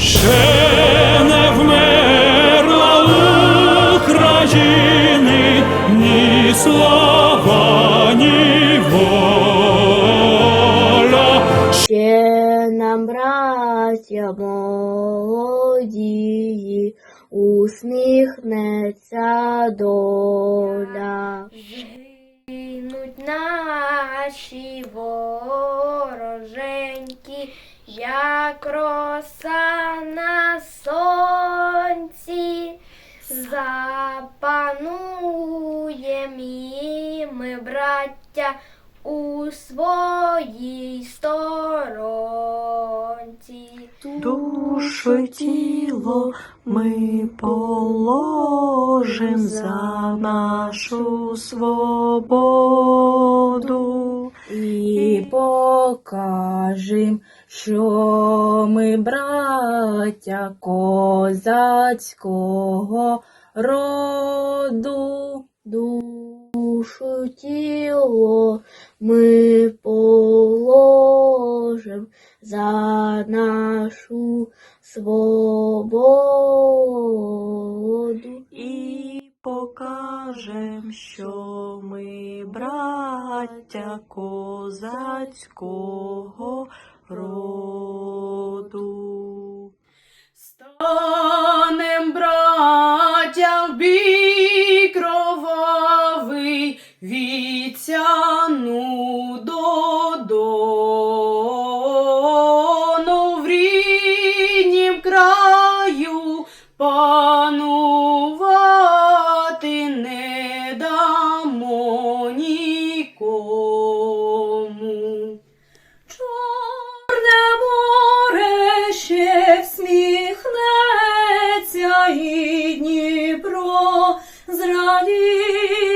Ще не вмерла України ні слава, ні воля. Ще нам, браття молодії, усміхнеться доля. Згинуть наші вороженьки, як роса Запануєм ми, браття, у своїй сторонці. Душу тіло ми положим за нашу свободу. І покажем, що ми браття козацького роду. Душу тіло ми положим за нашу свободу. І покажем, що ми браття козацького роду. Станем браттям бій ще всміхнеться, і Дніпро. Зрадіє